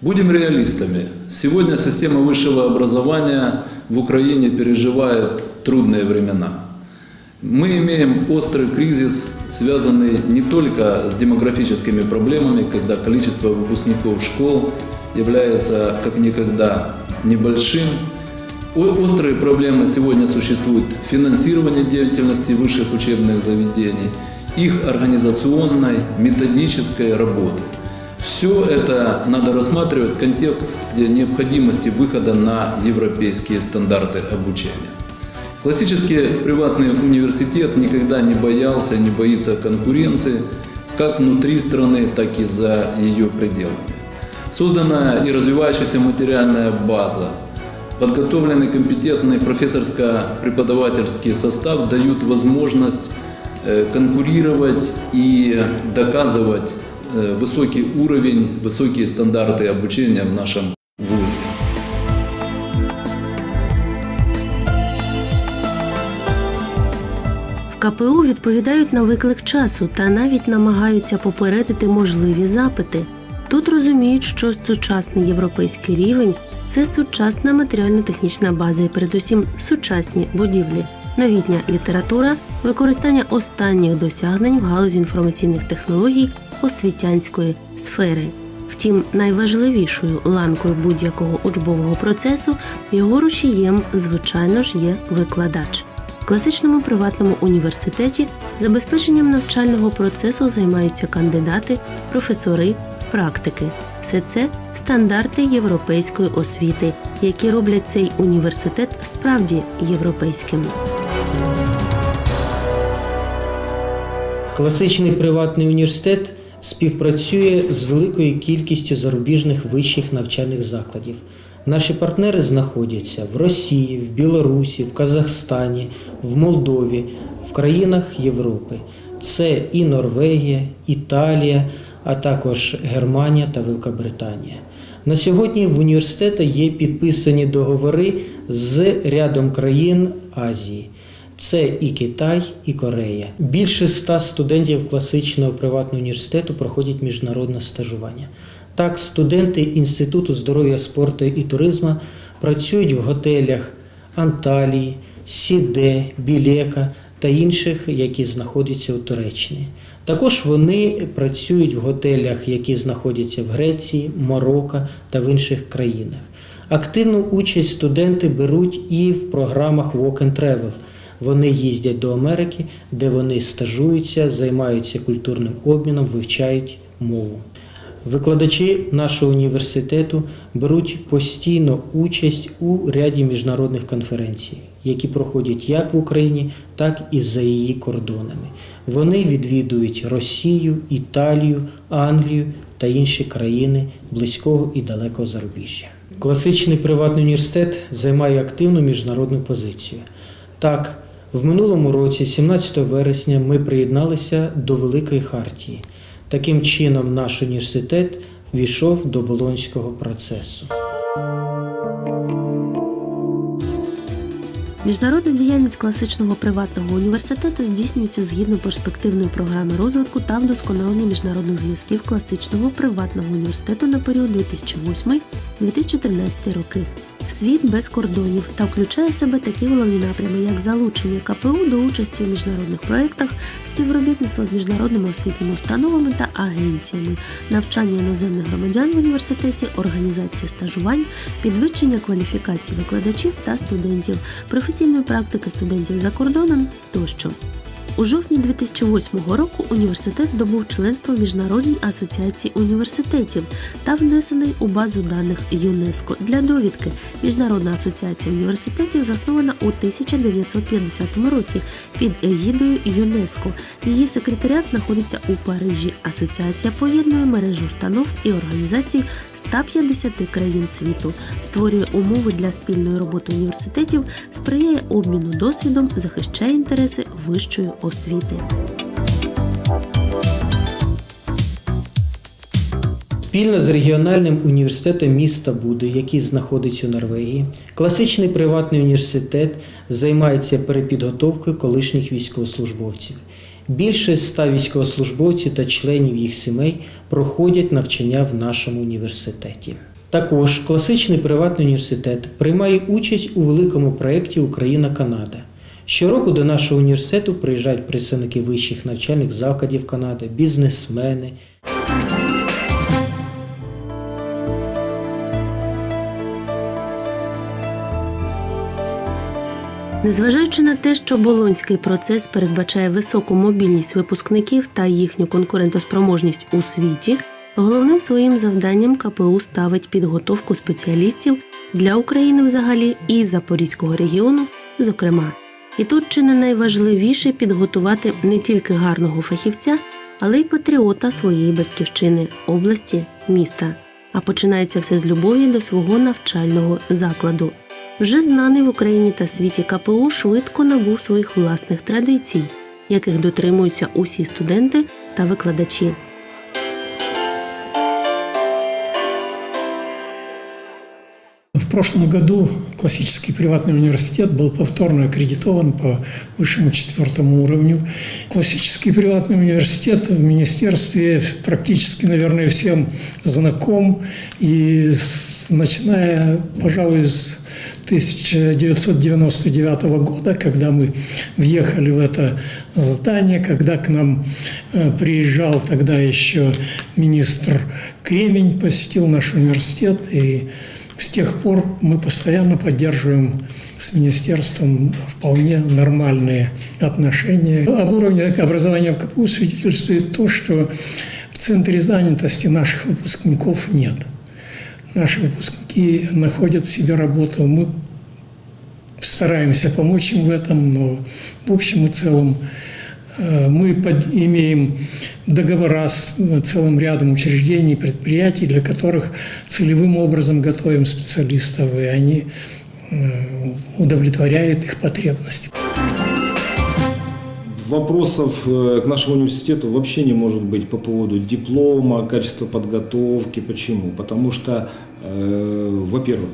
Будем реалистами. Сегодня система высшего образования в Украине переживает трудные времена. Мы имеем острый кризис, связанный не только с демографическими проблемами, когда количество выпускников школ является как никогда небольшим. Острые проблемы сегодня существуют финансирование деятельности высших учебных заведений, их организационной, методической работы. Все это надо рассматривать в контексте необходимости выхода на европейские стандарты обучения. Классический приватный университет никогда не боялся не боится конкуренции как внутри страны, так и за ее пределами. Создана и развивающаяся материальная база, подготовленный компетентный профессорско-преподавательский состав дают возможность э, конкурировать и доказывать высокий уровень, высокие стандарты обучения в нашем вузе. В КПУ відповідають на виклик часу та навіть намагаються попередити можливі запити. Тут розуміють, що сучасний європейський рівень це сучасна матеріально-технічна база і передусім сучасні будівлі, новітня література, використання останніх досягнень в галузі інформаційних технологій освітянської сфери. Втім, найважливішою ланкою будь-якого учбового процесу його рушієм, звичайно ж, є викладач. В класичному приватному університеті забезпеченням навчального процесу займаються кандидати, професори, практики. Все це стандарти європейської освіти, які роблять цей університет справді європейським. Класичний приватний університет співпрацює з великою кількістю зарубіжних вищих навчальних закладів. Наші партнери знаходяться в Росії, в Білорусі, в Казахстані, в Молдові, в країнах Європи. Це і Норвегія, Італія, а також Германія та Великобританія. На сьогодні в університеті є підписані договори з рядом країн Азії. Це і Китай, і Корея. Більше ста студентів класичного приватного університету проходять міжнародне стажування. Так, студенти Інституту здоров'я, спорту і туризму працюють в готелях Анталії, Сіде, Білека та інших, які знаходяться у Туреччині. Також вони працюють в готелях, які знаходяться в Греції, Марокко та в інших країнах. Активну участь студенти беруть і в програмах Walk and Travel. Вони їздять до Америки, де вони стажуються, займаються культурним обміном, вивчають мову. Викладачі нашого університету беруть постійно участь у ряді міжнародних конференцій, які проходять як в Україні, так і за її кордонами. Вони відвідують Росію, Італію, Англію та інші країни близького і далекого зарубіжжя. Класичний приватний університет займає активну міжнародну позицію. Так, в минулому році, 17 вересня, ми приєдналися до Великої Хартії. Таким чином, наш університет війшов до Болонського процесу. Міжнародна діяльність класичного приватного університету здійснюється згідно перспективної програми розвитку та вдосконалення міжнародних зв'язків класичного приватного університету на період 2008-2013 роки. Світ без кордонів та включає в себе такі головні напрями, як залучення КПУ до участі у міжнародних проєктах, співробітництво з міжнародними освітніми установами та агенціями, навчання іноземних громадян в університеті, організація стажувань, підвищення кваліфікації викладачів та студентів, професійної практики студентів за кордоном тощо. У жовтні 2008 року університет здобув членство в Міжнародній асоціації університетів та внесений у базу даних ЮНЕСКО. Для довідки Міжнародна асоціація університетів заснована у 1950 році під егідою ЮНЕСКО. Її секретаріат знаходиться у Парижі. Асоціація поєднує мережу установ і організацій 150 країн світу, створює умови для спільної роботи університетів, сприяє обміну досвідом, захищає інтереси вищої освіти. Спільно з регіональним університетом міста Буди, який знаходиться у Норвегії, класичний приватний університет займається перепідготовкою колишніх військовослужбовців. Більше ста військовослужбовців та членів їх сімей проходять навчання в нашому університеті. Також класичний приватний університет приймає участь у великому проєкті Україна-Канада. Щороку до нашого університету приїжджають представники вищих навчальних закладів Канади, бізнесмени. Незважаючи на те, що болонський процес передбачає високу мобільність випускників та їхню конкурентоспроможність у світі, головним своїм завданням КПУ ставить підготовку спеціалістів для України взагалі і Запорізького регіону, зокрема. І тут чи не найважливіше підготувати не тільки гарного фахівця, але й патріота своєї батьківщини, області, міста. А починається все з любові до свого навчального закладу. Вже знаний в Україні та світі КПУ швидко набув своїх власних традицій, яких дотримуються усі студенти та викладачі. Прошлом году классический приватный университет был повторно аккредитован по высшему четвертому уровню. Классический приватный университет в министерстве практически, наверное, всем знаком. И начиная, пожалуй, с 1999 года, когда мы въехали в это здание, когда к нам э, приезжал тогда еще министр Кремень, посетил наш университет, и с тех пор мы постоянно поддерживаем с министерством вполне нормальные отношения. Об уровне образования в КПУ свидетельствует то, что в центре занятости наших выпускников нет. Наши выпускники находят себе работу. Мы стараемся помочь им в этом, но в общем и целом мы под- имеем договора с э, целым рядом учреждений, предприятий, для которых целевым образом готовим специалистов, и они э, удовлетворяют их потребности. Вопросов э, к нашему университету вообще не может быть по поводу диплома, качества подготовки. Почему? Потому что, э, во-первых,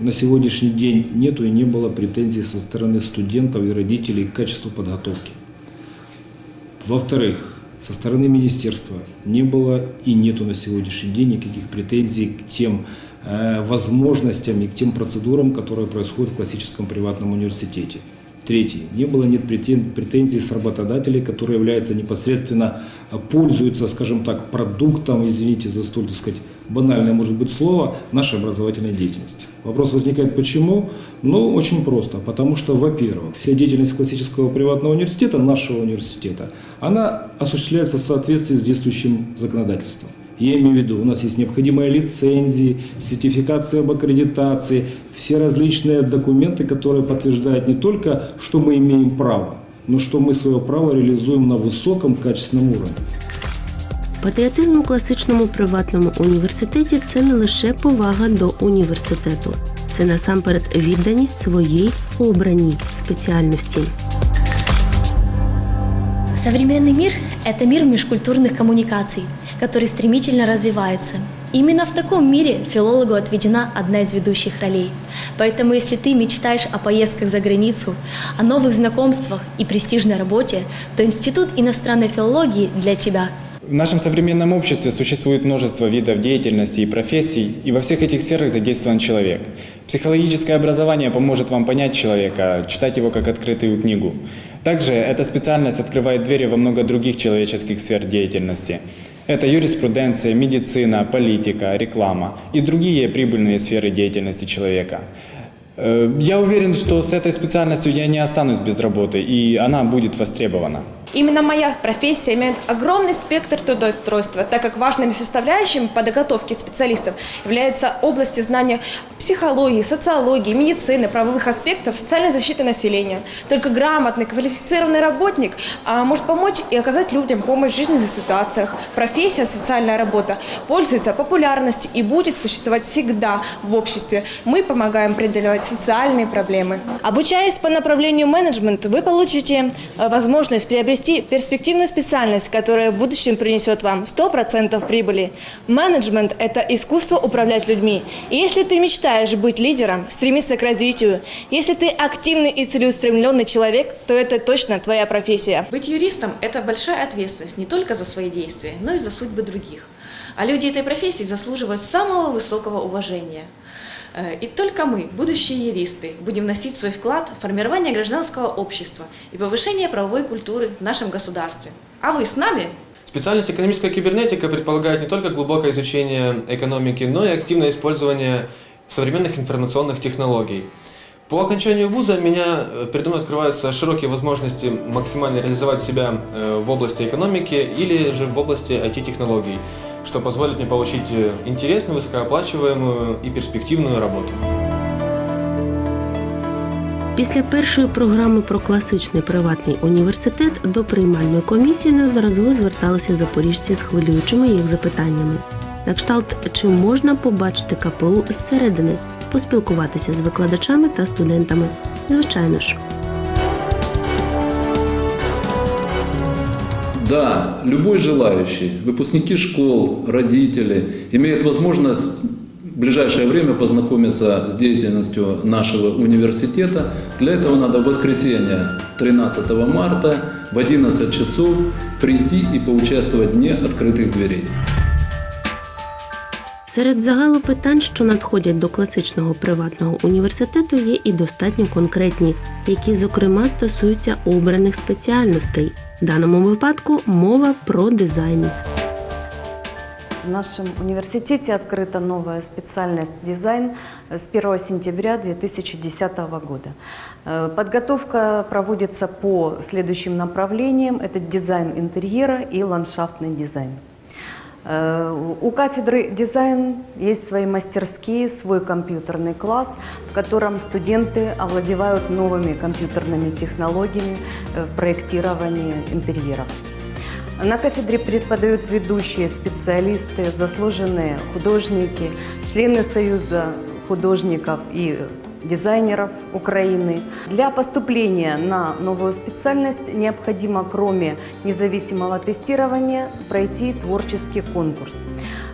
на сегодняшний день нету и не было претензий со стороны студентов и родителей к качеству подготовки. Во-вторых, со стороны министерства не было и нету на сегодняшний день никаких претензий к тем э, возможностям и к тем процедурам, которые происходят в классическом приватном университете. Третий. Не было нет претен- претензий с работодателей, которые являются непосредственно, э, пользуются, скажем так, продуктом, извините за столь, так сказать, банальное может быть слово, нашей образовательной деятельности. Вопрос возникает почему? Ну, очень просто. Потому что, во-первых, вся деятельность классического приватного университета, нашего университета, она осуществляется в соответствии с действующим законодательством. Я имею в виду, у нас есть необходимые лицензии, сертификация об аккредитации, все различные документы, которые подтверждают не только, что мы имеем право, но что мы свое право реализуем на высоком качественном уровне. Патріотизм у класичному приватному університеті це не лише повага до університету, це насамперед відданість своїй обраній спеціальності. Современный мир – это мир межкультурных коммуникаций, который стремительно развивается. Именно в таком мире филологу отведена одна из ведущих ролей. Поэтому если ты мечтаешь о поездках за границу, о новых знакомствах и престижной работе, то Институт иностранной филологии для тебя – В нашем современном обществе существует множество видов деятельности и профессий, и во всех этих сферах задействован человек. Психологическое образование поможет вам понять человека, читать его как открытую книгу. Также эта специальность открывает двери во много других человеческих сфер деятельности. Это юриспруденция, медицина, политика, реклама и другие прибыльные сферы деятельности человека. Э, Я уверен, что с этой специальностью я не останусь без работы, и она будет востребована. Именно моя профессия имеет огромный спектр трудоустройства, так как важными составляющими подготовки специалистов являются области знания психологии, социологии, медицины, правовых аспектов социальной защиты населения. Только грамотный, квалифицированный работник а, может помочь и оказать людям помощь в жизненных ситуациях. Профессия социальная работа пользуется популярностью и будет существовать всегда в обществе. Мы помогаем преодолевать социальные проблемы. Обучаясь по направлению менеджмент, вы получите э, возможность приобрести перспективную специальность, которая в будущем принесет вам 100% прибыли. Менеджмент – это искусство управлять людьми. И если ты мечтаешь быть лидером, стремиться к развитию, если ты активный и целеустремленный человек, то это точно твоя профессия. Быть юристом – это большая ответственность не только за свои действия, но и за судьбы других. а люди этой профессии заслуживают самого высокого уважения. Э, И только мы, будущие юристы, будем вносить свой вклад в формирование гражданского общества и повышение правовой культуры в нашем государстве. А вы с нами? Специальность экономическая кибернетика предполагает не только глубокое изучение экономики, но и активное использование современных информационных технологий. По окончанию вуза меня э, передо мной открываются широкие возможности максимально реализовать себя э, в области экономики или же в области IT-технологий, что позволит мне получить э, интересную, высокооплачиваемую и перспективную работу. Після першої програми про класичний приватний університет до приймальної комісії неодноразово зверталися запоріжці з хвилюючими їх запитаннями. На кшталт, чи можна побачити КПУ зсередини, поспілкуватися з викладачами та студентами. Звичайно ж. Да, любой желающий, выпускники школ, родители, имеют возможность в ближайшее время познакомиться с деятельностью нашего университета. Для этого надо в воскресенье 13 марта в 11 часов прийти и поучаствовать в Дне открытых дверей. Серед загалу питань, що надходять до класичного приватного університету, є і достатньо конкретні, які, зокрема, стосуються обраних спеціальностей. В даному випадку мова про дизайн. В нашем университете открыта новая специальность дизайн с 1 сентября 2010 года. Э, Подготовка проводится по следующим направлениям. Это дизайн интерьера и ландшафтный дизайн. Э, У кафедры дизайн есть свои мастерские, свой компьютерный класс, в котором студенты овладевают новыми компьютерными технологиями э, в проектировании интерьеров. На кафедре преподают ведущие специалисты, заслуженные художники, члены Союза художников и дизайнеров Украины. Для поступления на новую специальность необходимо, кроме независимого тестирования, пройти творческий конкурс.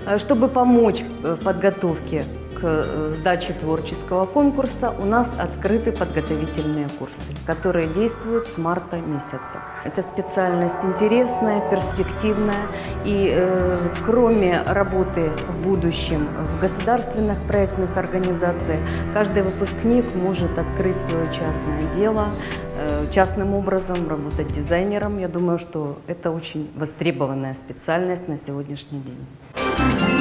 Э, Чтобы помочь э, в подготовке к э, сдаче творческого конкурса, у нас открыты подготовительные курсы, которые действуют с марта месяца. Эта специальность интересная, перспективная, и э, кроме работы в будущем в государственных проектных организациях, каждый выпускник может открыть свое частное дело, э, частным образом работать дизайнером. Я думаю, что это очень востребованная специальность на сегодняшний день.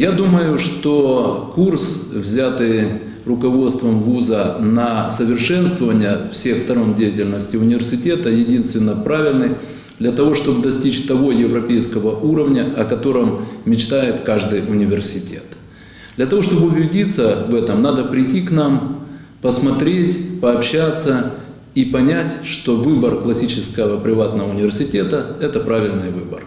Я думаю, что курс, взятый руководством вуза на совершенствование всех сторон деятельности университета, единственно правильный для того, чтобы достичь того европейского уровня, о котором мечтает каждый университет. Для того, чтобы убедиться в этом, надо прийти к нам, посмотреть, пообщаться и понять, что выбор классического приватного университета – это правильный выбор.